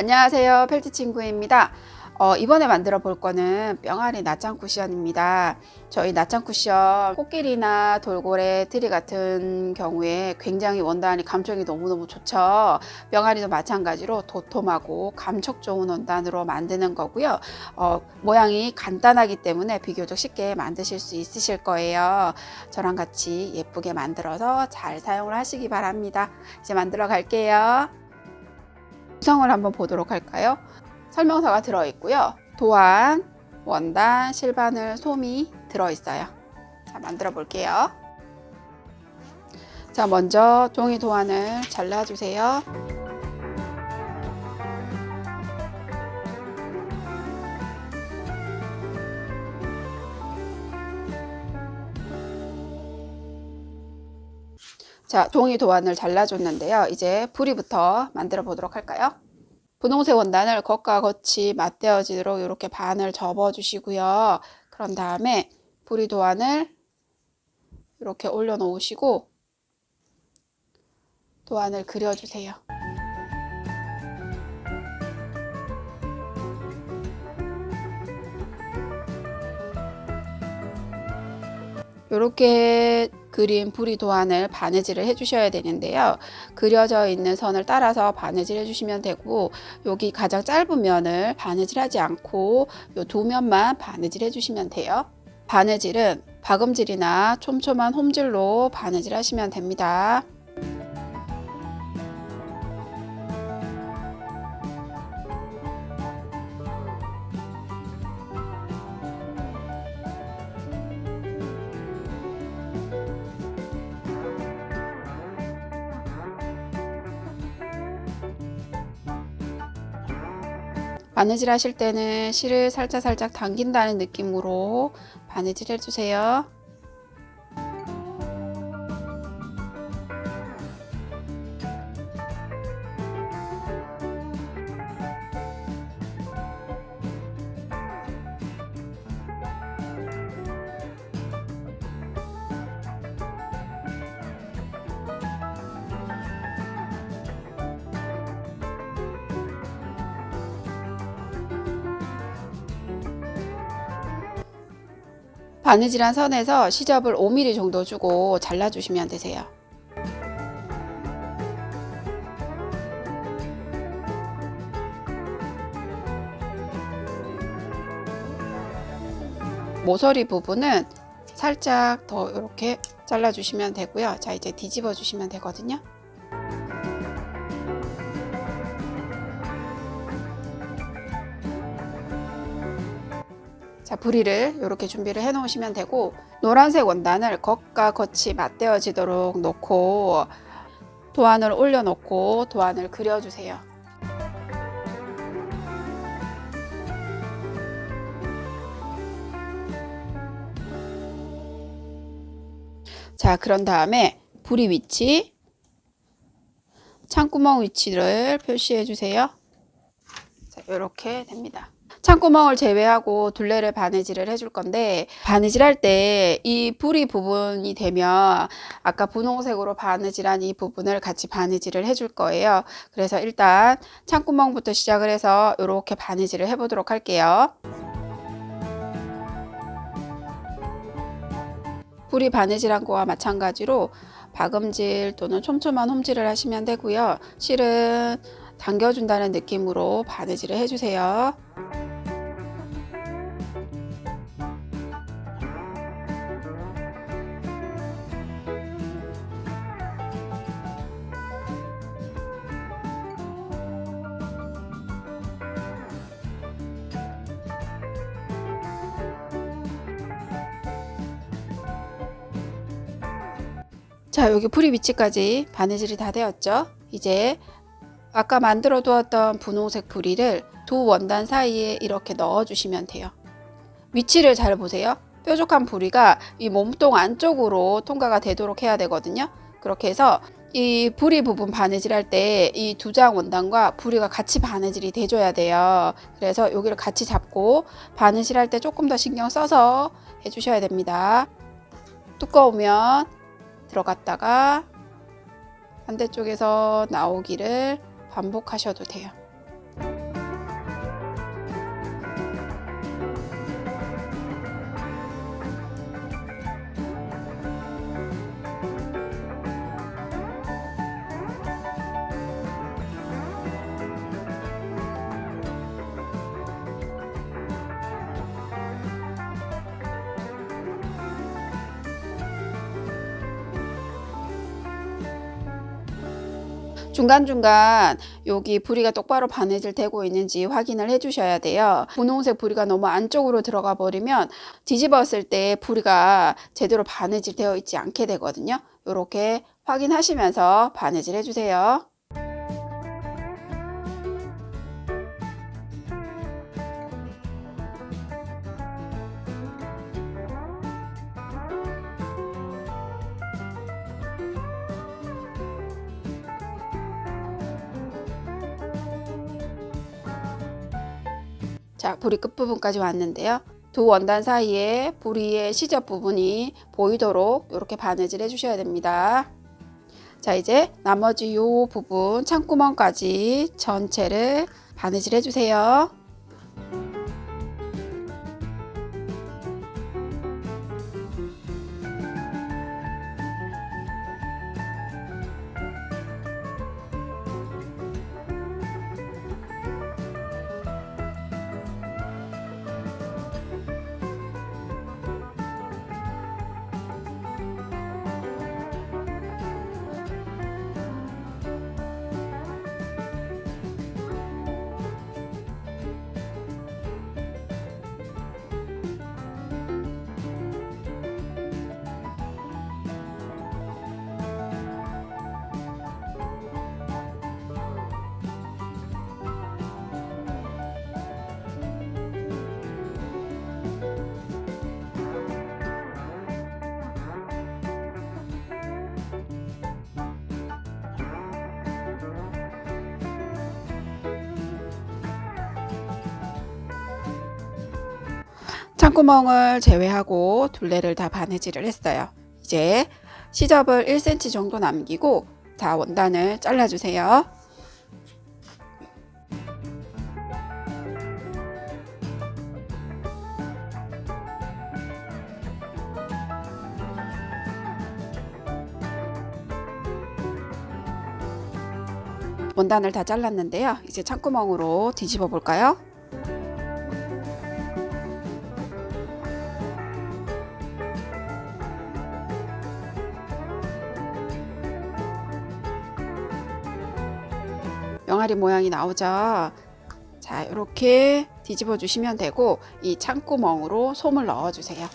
안녕하세요. 펠트 친구입니다. 어, 이번에 만들어 볼 거는 뿅아리 낮장 쿠션입니다. 저희 낮장 쿠션 코끼리나 돌고래, 트리 같은 경우에 굉장히 원단이 감촉이 너무너무 좋죠. 뿅아리도 마찬가지로 도톰하고 감촉 좋은 원단으로 만드는 거고요. 어, 모양이 간단하기 때문에 비교적 쉽게 만드실 수 있으실 거예요. 저랑 같이 예쁘게 만들어서 잘 사용을 하시기 바랍니다. 이제 만들어 갈게요. 구성을 한번 보도록 할까요? 설명서가 들어있고요. 도안, 원단, 실바늘, 솜이 들어있어요. 자, 만들어 볼게요. 자, 먼저 종이 도안을 잘라주세요. 자, 종이 도안을 잘라줬는데요. 이제 부리부터 만들어 보도록 할까요? 분홍색 원단을 겉과 겉이 맞대어지도록 이렇게 반을 접어 주시고요. 그런 다음에 부리 도안을 이렇게 올려 놓으시고 도안을 그려 주세요. 이렇게 그린 부리 도안을 바느질을 해주셔야 되는데요. 그려져 있는 선을 따라서 바느질 해주시면 되고 여기 가장 짧은 면을 바느질하지 않고 이 두 면만 바느질 해주시면 돼요. 바느질은 박음질이나 촘촘한 홈질로 바느질 하시면 됩니다. 바느질 하실 때는 실을 살짝 살짝 당긴다는 느낌으로 바느질 해주세요. 바느질한 선에서 시접을 5mm 정도 주고 잘라주시면 되세요. 모서리 부분은 살짝 더 이렇게 잘라주시면 되고요. 자, 이제 뒤집어 주시면 되거든요. 자, 부리를 이렇게 준비를 해 놓으시면 되고 노란색 원단을 겉과 겉이 맞대어지도록 놓고 도안을 올려 놓고 도안을 그려 주세요. 자, 그런 다음에 부리 위치 창구멍 위치를 표시해 주세요. 자, 이렇게 됩니다. 창구멍을 제외하고 둘레를 바느질을 해줄 건데 바느질 할 때이 부리 부분이 되면 아까 분홍색으로 바느질한 이 부분을 같이 바느질을 해줄 거예요. 그래서 일단 창구멍부터 시작을 해서 이렇게 바느질을 해보도록 할게요. 뿌리 바느질한 거와 마찬가지로 박음질 또는 촘촘한 홈질을 하시면 되고요. 실은 당겨준다는 느낌으로 바느질을 해주세요. 자, 여기 부리 위치까지 바느질이 다 되었죠? 이제 아까 만들어 두었던 분홍색 부리를 두 원단 사이에 이렇게 넣어 주시면 돼요. 위치를 잘 보세요. 뾰족한 부리가 이 몸통 안쪽으로 통과가 되도록 해야 되거든요. 그렇게 해서 이 부리 부분 바느질 할 때 이 두 장 원단과 부리가 같이 바느질이 돼줘야 돼요. 그래서 여기를 같이 잡고 바느질 할 때 조금 더 신경 써서 해주셔야 됩니다. 두꺼우면 들어갔다가 반대쪽에서 나오기를 반복하셔도 돼요. 중간중간 여기 부리가 똑바로 바느질 되고 있는지 확인을 해 주셔야 돼요. 분홍색 부리가 너무 안쪽으로 들어가 버리면 뒤집었을 때 부리가 제대로 바느질 되어 있지 않게 되거든요. 이렇게 확인하시면서 바느질 해주세요. 자, 부리 끝부분까지 왔는데요. 두 원단 사이에 부리의 시접 부분이 보이도록 이렇게 바느질 해주셔야 됩니다. 자, 이제 나머지 요 부분 창구멍까지 전체를 바느질 해주세요. 창구멍을 제외하고 둘레를 다 바느질을 했어요. 이제 시접을 1cm 정도 남기고 자 원단을 잘라주세요. 원단을 다 잘랐는데요. 이제 창구멍으로 뒤집어 볼까요? 병아리 모양이 나오죠. 자, 이렇게 뒤집어 주시면 되고 이 창구멍으로 솜을 넣어 주세요.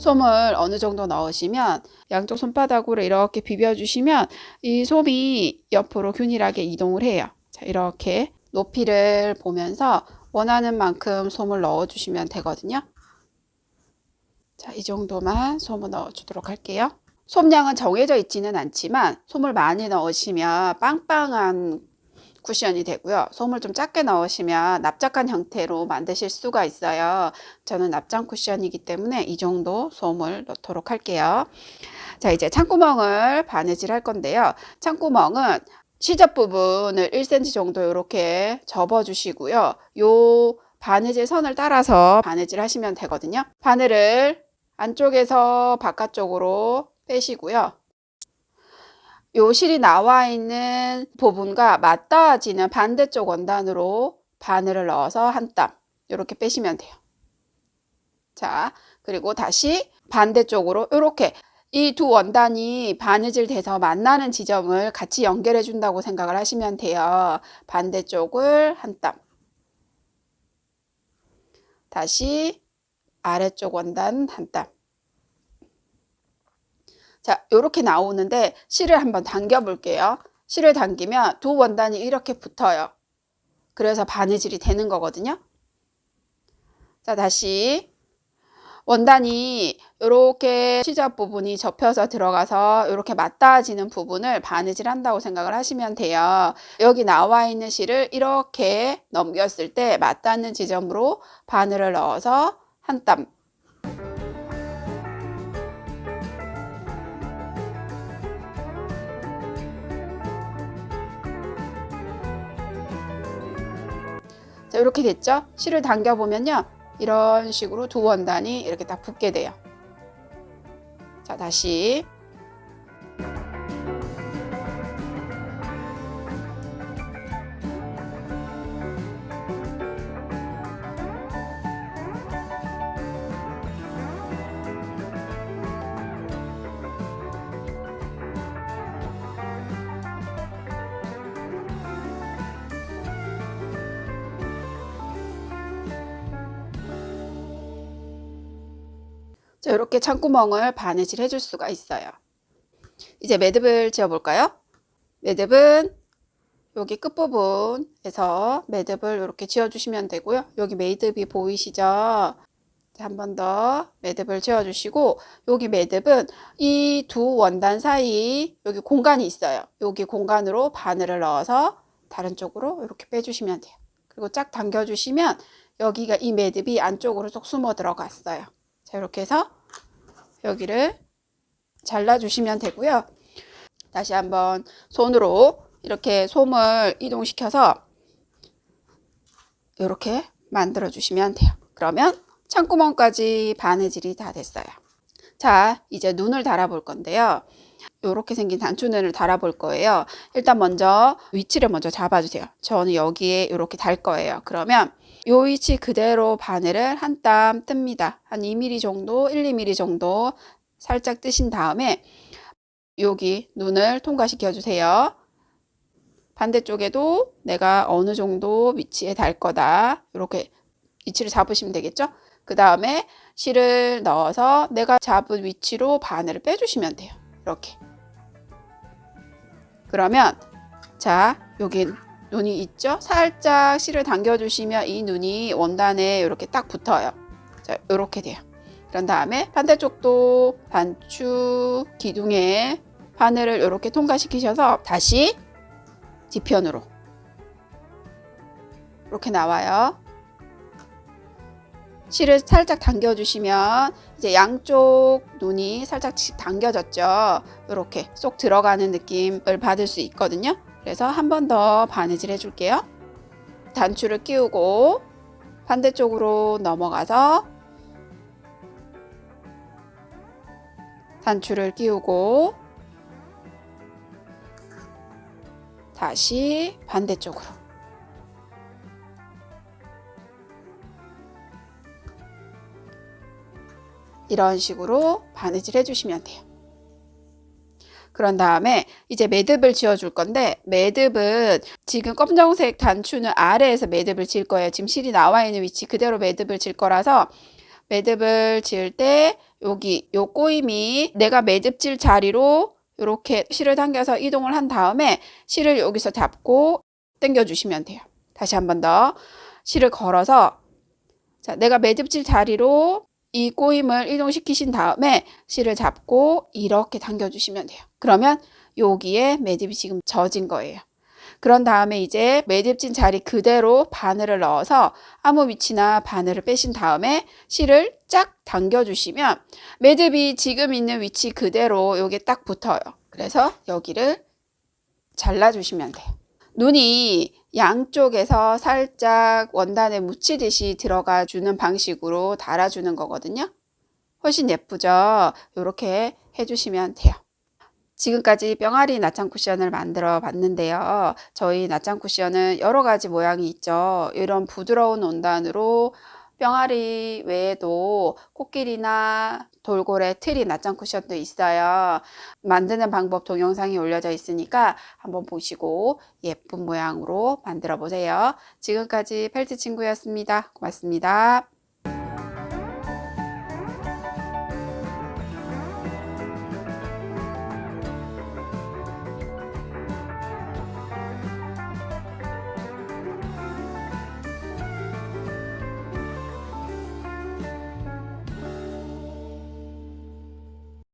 솜을 어느 정도 넣으시면 양쪽 손바닥으로 이렇게 비벼주시면 이 솜이 옆으로 균일하게 이동을 해요. 자, 이렇게 높이를 보면서 원하는 만큼 솜을 넣어주시면 되거든요. 자, 이 정도만 솜을 넣어주도록 할게요. 솜량은 정해져 있지는 않지만 솜을 많이 넣으시면 빵빵한 쿠션이 되고요. 솜을 좀 작게 넣으시면 납작한 형태로 만드실 수가 있어요. 저는 납작 쿠션이기 때문에 이 정도 솜을 넣도록 할게요. 자, 이제 창구멍을 바느질 할 건데요. 창구멍은 시접 부분을 1cm 정도 이렇게 접어 주시고요. 요 바느질 선을 따라서 바느질 하시면 되거든요. 바늘을 안쪽에서 바깥쪽으로 빼시고요. 요 실이 나와 있는 부분과 맞닿아지는 반대쪽 원단으로 바늘을 넣어서 한 땀 이렇게 빼시면 돼요. 자, 그리고 다시 반대쪽으로 이렇게 이 두 원단이 바느질 돼서 만나는 지점을 같이 연결해 준다고 생각을 하시면 돼요. 반대쪽을 한 땀. 다시 아래쪽 원단 한 땀. 자, 이렇게 나오는데 실을 한번 당겨 볼게요. 실을 당기면 두 원단이 이렇게 붙어요. 그래서 바느질이 되는 거거든요. 자, 다시 원단이 이렇게 시접 부분이 접혀서 들어가서 이렇게 맞닿아지는 부분을 바느질 한다고 생각을 하시면 돼요. 여기 나와 있는 실을 이렇게 넘겼을 때 맞닿는 지점으로 바늘을 넣어서 한 땀 자, 이렇게 됐죠? 실을 당겨 보면요. 이런 식으로 두 원단이 이렇게 딱 붙게 돼요. 자, 다시 자, 이렇게 창구멍을 바느질 해줄 수가 있어요. 이제 매듭을 지어볼까요? 매듭은 여기 끝부분에서 매듭을 이렇게 지어주시면 되고요. 여기 매듭이 보이시죠? 한 번 더 매듭을 지어주시고 여기 매듭은 이 두 원단 사이 여기 공간이 있어요. 여기 공간으로 바늘을 넣어서 다른 쪽으로 이렇게 빼주시면 돼요. 그리고 쫙 당겨주시면 여기가 이 매듭이 안쪽으로 쏙 숨어 들어갔어요. 자, 이렇게 해서 여기를 잘라주시면 되고요. 다시 한번 손으로 이렇게 솜을 이동시켜서 이렇게 만들어 주시면 돼요. 그러면 창구멍까지 바느질이 다 됐어요. 자, 이제 눈을 달아볼 건데요. 이렇게 생긴 단추눈을 달아볼 거예요. 일단 먼저 위치를 먼저 잡아주세요. 저는 여기에 이렇게 달 거예요. 그러면 이 위치 그대로 바늘을 한 땀 뜹니다. 한 2mm 정도, 1, 2mm 정도 살짝 뜨신 다음에 여기 눈을 통과시켜 주세요. 반대쪽에도 내가 어느 정도 위치에 달 거다. 이렇게 위치를 잡으시면 되겠죠? 그 다음에 실을 넣어서 내가 잡은 위치로 바늘을 빼주시면 돼요. 이렇게. 그러면 자 여기 눈이 있죠? 살짝 실을 당겨주시면 이 눈이 원단에 이렇게 딱 붙어요. 자 이렇게 돼요. 그런 다음에 반대쪽도 단추 기둥에 바늘을 이렇게 통과시키셔서 다시 뒤편으로 이렇게 나와요. 실을 살짝 당겨주시면 이제 양쪽 눈이 살짝 당겨졌죠. 이렇게 쏙 들어가는 느낌을 받을 수 있거든요. 그래서 한 번 더 바느질 해줄게요. 단추를 끼우고 반대쪽으로 넘어가서 단추를 끼우고 다시 반대쪽으로 이런 식으로 바느질 해주시면 돼요. 그런 다음에 이제 매듭을 지어 줄 건데 매듭은 지금 검정색 단추는 아래에서 매듭을 질 거예요. 지금 실이 나와 있는 위치 그대로 매듭을 질 거라서 매듭을 지을 때 여기 요 꼬임이 내가 매듭 질 자리로 이렇게 실을 당겨서 이동을 한 다음에 실을 여기서 잡고 당겨 주시면 돼요. 다시 한 번 더 실을 걸어서 자, 내가 매듭 질 자리로 이 꼬임을 이동시키신 다음에 실을 잡고 이렇게 당겨주시면 돼요. 그러면 여기에 매듭이 지금 젖은 거예요. 그런 다음에 이제 매듭진 자리 그대로 바늘을 넣어서 아무 위치나 바늘을 빼신 다음에 실을 쫙 당겨주시면 매듭이 지금 있는 위치 그대로 여기에 딱 붙어요. 그래서 여기를 잘라주시면 돼요. 눈이 양쪽에서 살짝 원단에 묻히듯이 들어가 주는 방식으로 달아주는 거거든요. 훨씬 예쁘죠? 이렇게 해주시면 돼요. 지금까지 뿅아리 나창 쿠션을 만들어 봤는데요. 저희 나창 쿠션은 여러 가지 모양이 있죠. 이런 부드러운 원단으로 뿅아리 외에도 코끼리나 돌고래, 트리, 낫장 쿠션도 있어요. 만드는 방법 동영상이 올려져 있으니까 한번 보시고 예쁜 모양으로 만들어 보세요. 지금까지 펠트 친구였습니다. 고맙습니다.